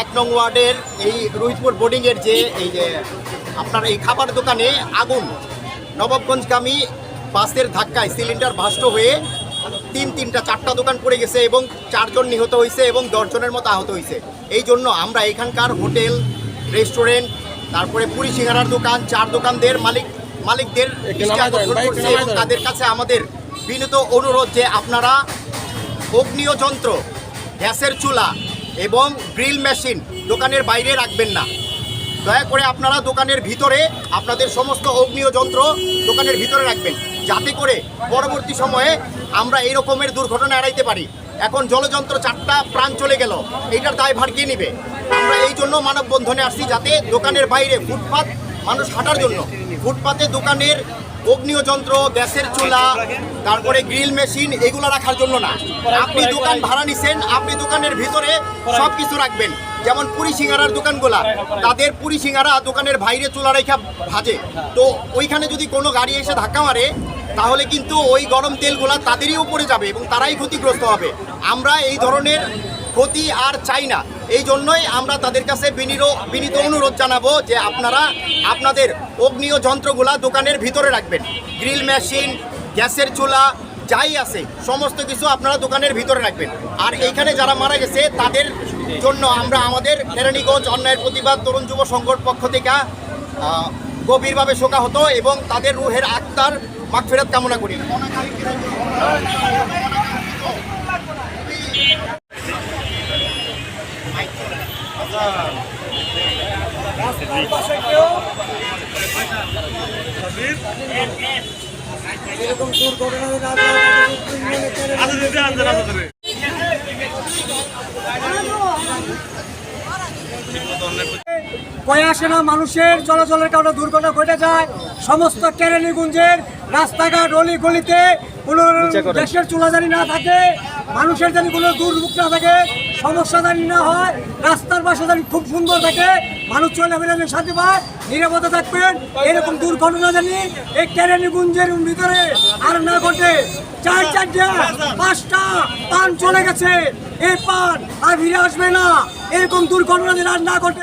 এক নং ওয়ার্ডের এই রোহিতপুর বোর্ডিংয়ের যে এই যে আপনার এই খাবার দোকানে আগুন। নবাবগঞ্জগামী বাসের ধাক্কায় সিলিন্ডার ভাষ্ট হয়ে তিন তিনটা চারটা দোকান পড়ে গেছে এবং চারজন নিহত হয়েছে এবং দশজনের মতো আহত হয়েছে। এই জন্য আমরা এখানকার হোটেল রেস্টুরেন্ট তারপরে পুরি সিঙ্গারার দোকান চার দোকানদের মালিক মালিকদের তাদের কাছে আমাদের বিনীত অনুরোধ যে আপনারা অগ্নিয় যন্ত্র গ্যাসের চুলা এবং ড্রিল মেশিন দোকানের বাইরে রাখবেন না। দয়া করে আপনারা দোকানের ভিতরে আপনাদের সমস্ত অগ্নিয় যন্ত্র দোকানের ভিতরে রাখবেন, যাতে করে পরবর্তী সময়ে আমরা এই রকমের দুর্ঘটনা এড়াইতে পারি। এখন জলযন্ত্র চারটা প্রাণ চলে গেল, এইটার দায় ভার কে নিবে? আমরা এই জন্য মানববন্ধনে আসছি যাতে দোকানের বাইরে ফুটপাত মানুষ হাঁটার জন্য। ফুটপাতে দোকানের অগ্নিয় যন্ত্র গ্যাসের চুলা, তারপরে গ্রিল মেশিন, এগুলো রাখার জন্য না। আপনি দোকান ভাড়া নিছেন, আপনি দোকানের ভিতরে সব কিছু রাখবেন। যেমন পুরি সিঙ্গারার দোকানগুলা, তাদের পুরি সিঙ্গারা দোকানের বাইরে চুলা রেখা ভাজে। তো ওইখানে যদি কোনো গাড়ি এসে ধাক্কা মারে, তাহলে কিন্তু ওই গরম তেলগুলা তাদেরই উপরে যাবে এবং তারাই ক্ষতিগ্রস্ত হবে। আমরা এই ধরনের ক্ষতি আর চাই না। এই জন্যই আমরা তাদের কাছে বিনীত বিনীত অনুরোধ জানাব যে আপনারা আপনাদের অগ্নিয় যন্ত্রগুলা দোকানের ভিতরে রাখবেন। গ্রিল মেশিন, গ্যাসের চুলা, যাই আছে, সমস্ত কিছু আপনারা দোকানের ভিতরে রাখবেন। আর এইখানে যারা মারা গেছে, তাদের জন্য আমরা আমাদের কেরানীগঞ্জ অন্যায়ের প্রতিবাদ তরুণ যুব সংঘর পক্ষ থেকে গভীরভাবে শোকাহত এবং তাদের রুহের আত্মার মাগফিরাত কামনা করি। এরকম দুর্ঘটনা কয়ে আসে না মানুষের চলাচলের কারণে দুর্ঘটনা ঘটে যায়। সমস্ত কেরানীগঞ্জের রাস্তাঘাট অলি গলিতে কোনো গ্যাসের চুলা জানি না থাকে। মানুষের জানি কোনো দুর্ভোগ না থাকে। সমস্যা জানি না হয়, রাস্তার পাশে জানি খুব সুন্দর থাকে, মানুষ চলে ফেলে যেন শান্তি পায়, নিরাপদে থাকবেন, এরকম দুর্ঘটনা জানি এই কেরানীগঞ্জের ভিতরে আর না ঘটে। চার চারটা, পাঁচটা পান চলে গেছে এই পান আর ফিরে আসবে না, এরকম দুর্ঘটনা যেন আর না ঘটে।